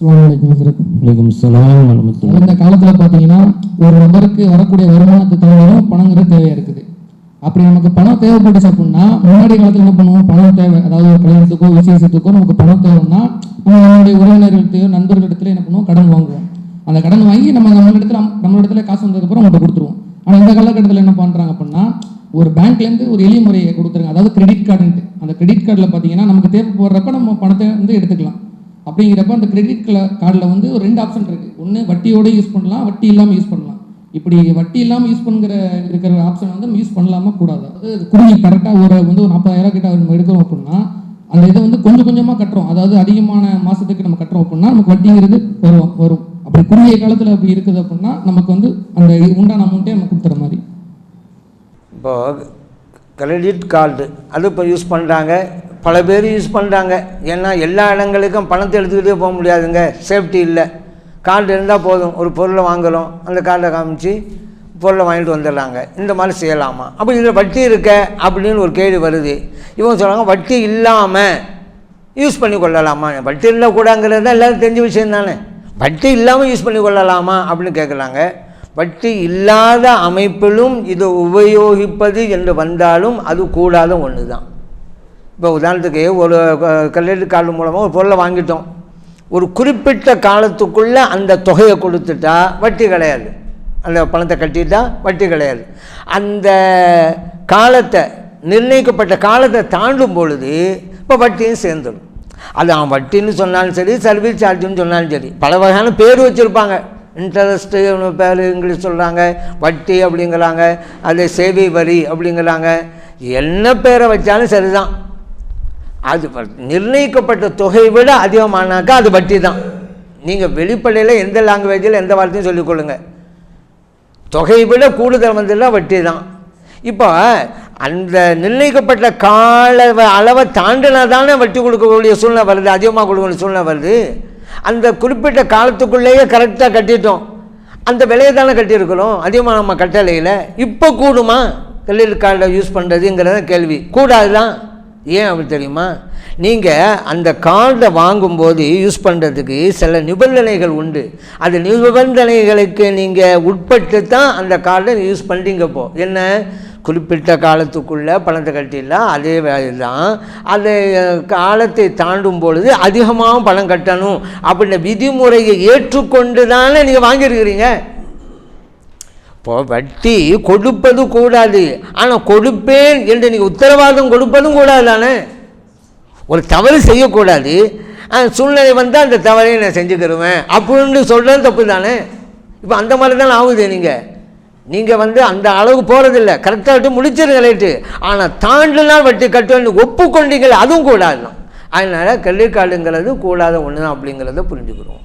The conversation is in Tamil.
இந்த காலத்துல பாத்தீங்கன்னா ஒரு நபருக்கு வரக்கூடிய வருமானத்தை தவிர பணங்கிறது தேவையா இருக்குது. அப்படி நமக்கு பணம் தேவைப்பட்டுச்சு அப்படின்னா முன்னாடி காலத்துல என்ன பண்ணுவோம்? பணம் தேவை. அதாவது ஒரு கல்யாணத்துக்கோ விசேஷத்துக்கோ நமக்கு பணம் தேவைன்னா நம்ம நம்மளுடைய உறவினர்கள்ட்டையோ நண்பர்களிடத்துல என்ன பண்ணுவோம்? கடன் வாங்குவோம். அந்த கடன் வாங்கி நம்ம நம்ம இடத்துல நம்ம இடத்துல காசு வந்ததுக்கப்புறம் அவங்கள்ட்ட கொடுத்துருவோம். ஆனா இந்த காலகட்டத்தில் என்ன பண்றாங்க அப்படின்னா ஒரு பேங்க்ல இருந்து ஒரு எளிய முறையை கொடுத்துருங்க. அதாவது கிரெடிட் கார்டுன்ட்டு. அந்த கிரெடிட் கார்டில் பார்த்தீங்கன்னா நமக்கு தேவைப்படுறப்ப நம்ம பணத்தை வந்து எடுத்துக்கலாம். அப்படிங்கிறப்ப அந்த கிரெடிட் கார்டில் வந்து ஒரு ரெண்டு ஆப்ஷன் இருக்குது ஒன்று வட்டியோடு யூஸ் பண்ணலாம் வட்டி இல்லாமல் யூஸ் பண்ணலாம். இப்படி வட்டி இல்லாமல் யூஸ் பண்ணுற இருக்கிற ஆப்ஷன் வந்து யூஸ் பண்ணலாமா? கூடாது. அது குடுமி கரெக்டாக ஒரு வந்து ஒரு நாற்பதாயிரம் கிட்ட நம்ம எடுக்கிறோம் அப்படின்னா அந்த இதை வந்து கொஞ்சம் கொஞ்சமாக கட்டுறோம். அதாவது அதிகமான மாதத்துக்கு நம்ம கட்டுறோம் அப்படின்னா நமக்கு வட்டிங்கிறது வரும் வரும். அப்படி குறுகிய காலத்தில் அப்படி இருக்குது அப்படின்னா நமக்கு வந்து அந்த உண்டான அமௌண்ட்டே நம்ம கொடுத்துற மாதிரி. இப்போ கிரெடிட் கார்டு அது இப்போ யூஸ் பண்ணுறாங்க பல பேர் யூஸ் பண்ணுறாங்க ஏன்னா எல்லா இடங்களுக்கும் பணத்தை எடுத்துக்கிட்டே போக முடியாதுங்க. சேஃப்டி இல்லை. கார்டு இருந்தால் போதும். ஒரு பொருளை வாங்குகிறோம் அந்த கார்டை காமிச்சு பொருளை வாங்கிட்டு வந்துடுறாங்க. இந்த மாதிரி செய்யலாமா? அப்போ இதில் வட்டி இருக்க அப்படின்னு ஒரு கேள்வி வருது. இவங்க சொல்கிறாங்க வட்டி இல்லாமல் யூஸ் பண்ணி கொள்ளலாமா? வட்டி இல்லக்கூடாங்கிறது தான் எல்லோரும் தெரிஞ்ச விஷயம் தானே. வட்டி இல்லாமல் யூஸ் பண்ணி கொள்ளலாமா? அப்படின்னு கேட்குறாங்க வட்டி இல்லாத அமைப்பிலும் இதை உபயோகிப்பது என்று வந்தாலும் அது கூடாத ஒன்று தான் இப்போ உதாரணத்துக்கு ஒரு கிரெடிட் கார்டு மூலமாக ஒரு பொருளை வாங்கிட்டோம். ஒரு குறிப்பிட்ட காலத்துக்குள்ளே அந்த தொகையை கொடுத்துட்டா வட்டி கிடையாது. அந்த பணத்தை கட்டிட்டா வட்டி கிடையாது. அந்த காலத்தை நிர்ணயிக்கப்பட்ட காலத்தை தாண்டும் பொழுது இப்போ வட்டியும் சேர்ந்துடும். அது அவன் வட்டின்னு சொன்னாலும் சரி சர்வீஸ் சார்ஜுன்னு சொன்னாலும் சரி பல வகையான பேர் வச்சுருப்பாங்க. இன்ட்ரெஸ்ட்டு பேர் இங்கிலீஷ் சொல்கிறாங்க வட்டி அப்படிங்கிறாங்க அது சேவை வரி அப்படிங்கிறாங்க. என்ன பேரை வச்சாலும் சரிதான். அது நிர்ணயிக்கப்பட்ட தொகையை விட அதிகமானாக்கா அது வட்டி தான். நீங்கள் வெளிப்படையில் எந்த லாங்குவேஜில் எந்த வார்த்தையும் சொல்லிக்கொள்ளுங்க தொகையை விட கூடுதல் வந்ததுலாம் வட்டி தான். இப்போ அந்த நிர்ணயிக்கப்பட்ட கால அளவை தாண்டினா தானே வட்டி கொடுக்கக்கூடிய சூழ்நிலை வருது அதிகமாக கொடுக்கக்கூடிய சூழ்நிலை வருது. அந்த குறிப்பிட்ட காலத்துக்குள்ளேயே கரெக்டாக கட்டிட்டோம். அந்த விலையை தானே கட்டியிருக்கிறோம். அதிகமாக நம்ம கட்டளையில் இப்போ கூடுமா? கிரெடிட் கார்டை யூஸ் பண்ணுறதுங்கிறத கேள்வி. கூடாது தான் ஏன் அப்படி தெரியுமா? நீங்கள் அந்த கார்டை வாங்கும்போது யூஸ் பண்ணுறதுக்கு சில நிபந்தனைகள் உண்டு. அந்த நிபந்தனைகளுக்கு நீங்கள் உட்பட்டு தான் அந்த கார்டை யூஸ் பண்ணிட்டீங்கப்போ என்ன? குறிப்பிட்ட காலத்துக்குள்ளே பணத்தை கட்டிடலாம். அதே வேலை தான் அந்த காலத்தை தாண்டும் பொழுது அதிகமாகவும் பணம் கட்டணும். அப்படின்ற விதிமுறையை ஏற்றுக்கொண்டு தானே நீங்கள் வாங்கியிருக்கிறீங்க? இப்போ வட்டி கொடுப்பது கூடாது. ஆனால் கொடுப்பேன் என்று நீங்கள் உத்தரவாதம் கொடுப்பதும் கூடாது தானே? ஒரு தவறு செய்யக்கூடாது. சூழ்நிலை வந்தால் அந்த தவறையை நான் செஞ்சுக்கிருவேன். அப்படின்னு சொல்கிறது தப்பு தானே? இப்போ அந்த மாதிரி தானே ஆகுது நீங்கள் நீங்கள் வந்து அந்த அளவுக்கு போகிறதில்ல கரெக்டாக விட்டு முடிச்சிருங்க லைட்டு ஆனால் தாண்டினால் வட்டி கட்டுவேன்னு ஒப்புக்கொண்டீங்களே அதுவும் கூடாது. தான் அதனால் கிரெடிட் கார்டுங்கிறது கூடாத ஒன்று தான் அப்படிங்கிறத புரிஞ்சுக்கிறோம்